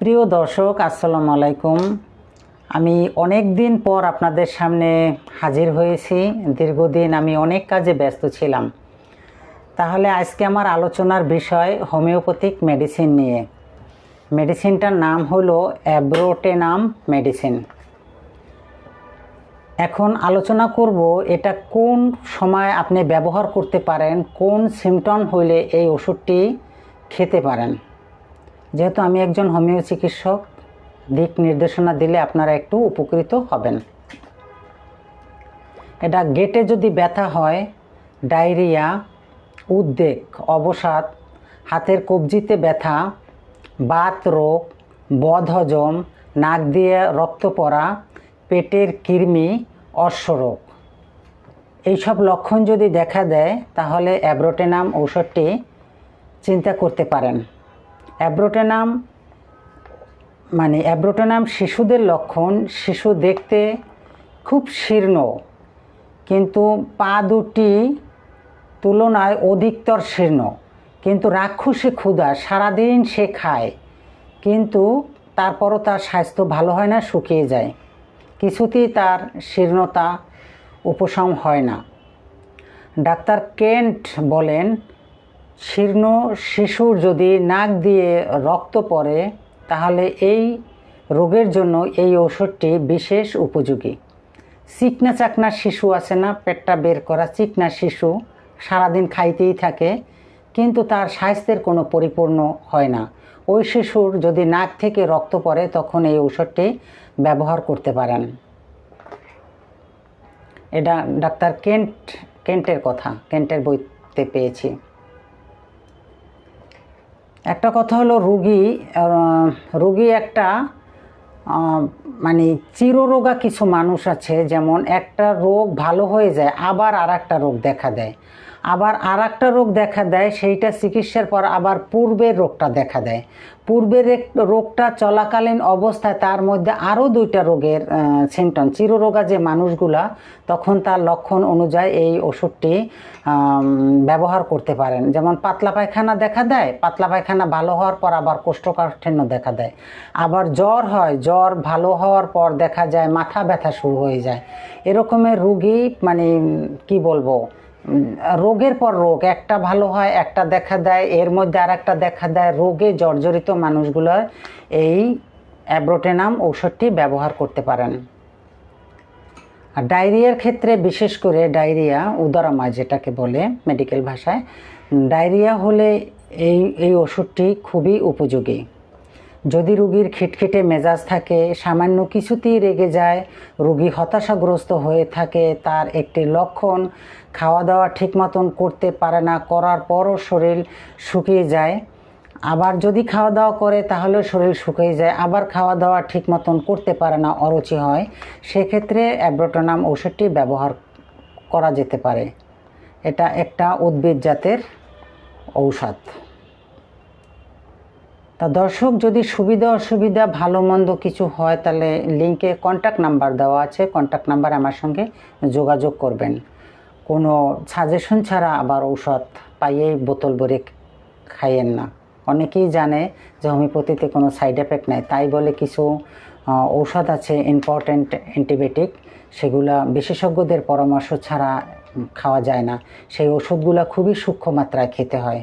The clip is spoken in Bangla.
প্রিয় দর্শক, আসসালামু আলাইকুম। আমি অনেক দিন পর আপনাদের সামনে হাজির হয়েছি। দীর্ঘদিন আমি অনেক কাজে ব্যস্ত ছিলাম। তাহলে আজকে আমার আলোচনার বিষয় হোমিওপ্যাথিক মেডিসিন নিয়ে। মেডিসিনটার নাম হলো অ্যাব্রোটেনাম মেডিসিন। এখন আলোচনা করব এটা কোন সময় আপনি ব্যবহার করতে পারেন, কোন সিমটম হইলে এই ওষুধটি খেতে পারেন। যেহেতু আমি একজন হোমিও চিকিৎসক, দিক নির্দেশনা দিলে আপনারা একটু উপকৃত হবেন। এটা গেটে যদি ব্যথা হয়, ডায়রিয়া, উদ্বেগ, অবসাদ, হাতের কবজিতে ব্যথা, বাত রোগ, বদহজম, নাক দিয়ে রক্ত পড়া পেটের কৃমি অশ্বরোগ এইসব লক্ষণ যদি দেখা দেয়, তাহলে অ্যাব্রোটেনাম ঔষধটি চিন্তা করতে পারেন। অ্যাব্রোটেনাম মানে অ্যাব্রোটেনাম শিশুদের লক্ষণ, শিশু দেখতে খুব শীর্ণ, কিন্তু পা দুটি তুলনায় অধিকতর শীর্ণ। কিন্তু রাক্ষসী ক্ষুধা, সারাদিন সে খায়, কিন্তু তারপরও তার স্বাস্থ্য ভালো হয় না, শুকিয়ে যায়। কিছুতেই তার শীর্ণতা উপশম হয় না। ডাক্তার কেন্ট বলেন, শীর্ণ শিশুর যদি নাক দিয়ে রক্ত পড়ে, তাহলে এই রোগের জন্য এই ওষুধটি বিশেষ উপযোগী। চিকনা চাকনা শিশু আছে না? পেটটা বের করা চিকনা শিশু সারাদিন খাইতেই থাকে। কিন্তু তার স্বাস্থ্যের কোনো পরিপূর্ণ হয় না। ওই শিশুর যদি নাক থেকে রক্ত পড়ে, তখন এই ঔষধটি ব্যবহার করতে পারেন। এটা ডাক্তার কেন্ট, কেন্টের কথা, কেন্টের বইতে পেয়েছি। একটা কথা হলো, রুগী রুগী একটা মানে চিররোগা কিছু মানুষ আছে, যেমন একটা রোগ ভালো হয়ে যায়, আবার আর একটা রোগ দেখা দেয়। আবার আর একটা রোগ দেখা দেয়, সেইটা চিকিৎসার পর আবার পূর্বের রোগটা দেখা দেয়। পূর্বের রোগটা চলাকালীন অবস্থায় তার মধ্যে আরও দুইটা রোগের সিমটম চিররোগা যে মানুষগুলা, তখন তার লক্ষণ অনুযায়ী এই ওষুধটি ব্যবহার করতে পারেন। যেমন পাতলা পায়খানা দেখা দেয়, পাতলা পায়খানা ভালো হওয়ার পর আবার কোষ্ঠকাঠিন্য দেখা দেয়। আবার জ্বর হয়, জ্বর ভালো হওয়ার পর দেখা যায় মাথা ব্যথা শুরু হয়ে যায়। এরকমের রুগী মানে কি বলব রোগের পর রোগ, একটা ভালো হয়, একটা দেখা দেয়, এর মধ্যে আর একটা দেখা দেয়, রোগে জর্জরিত মানুষগুলোর এই অ্যাব্রোটেনাম ঔষধটি ব্যবহার করতে পারেন। আর ডায়রিয়ার ক্ষেত্রে বিশেষ করে ডায়রিয়া উদরামা যেটাকে বলে মেডিকেল ভাষায়, ডায়রিয়া হলে এই এই ওষুধটি খুবই উপযোগী। যদি রুগীর খিটখিটে মেজাজ থাকে, সামান্য কিছুতেই রেগে যায়, রুগী হতাশাগ্রস্ত হয়ে থাকে, তার একটি লক্ষণ খাওয়া দাওয়া ঠিক মতন করতে পারে না, করার পরও শরীর শুকিয়ে যায়। আবার যদি খাওয়া দাওয়া করে তাহলে শরীর শুকিয়ে যায়, আবার খাওয়া দাওয়া ঠিক মতন করতে পারে না, অরুচি হয়। সেক্ষেত্রে অ্যাব্রোটোনাম ওষুধটি ব্যবহার করা যেতে পারে। এটা একটা উদ্ভিদ জাতের ঔষধ। তা দর্শক, যদি সুবিধা, অসুবিধা, ভালো, মন্দ কিছু হয়, তাহলে লিঙ্কে কন্ট্যাক্ট নাম্বার দেওয়া আছে। কন্ট্যাক্ট নাম্বার আমার সঙ্গে যোগাযোগ করবেন। কোনো সাজেশন ছাড়া আবার ঔষধ পাইয়েই বোতল ভরে খাইয়েন না। অনেকেই জানে যে হোমিওপ্যাথিতে কোনো সাইড এফেক্ট নাই। তাই বলে কিছু ঔষধ আছে ইম্পর্ট্যান্ট অ্যান্টিবায়োটিক সেগুলা বিশেষজ্ঞদের পরামর্শ ছাড়া খাওয়া যায় না। সেই ওষুধগুলো খুবই সূক্ষ্ম মাত্রায় খেতে হয়।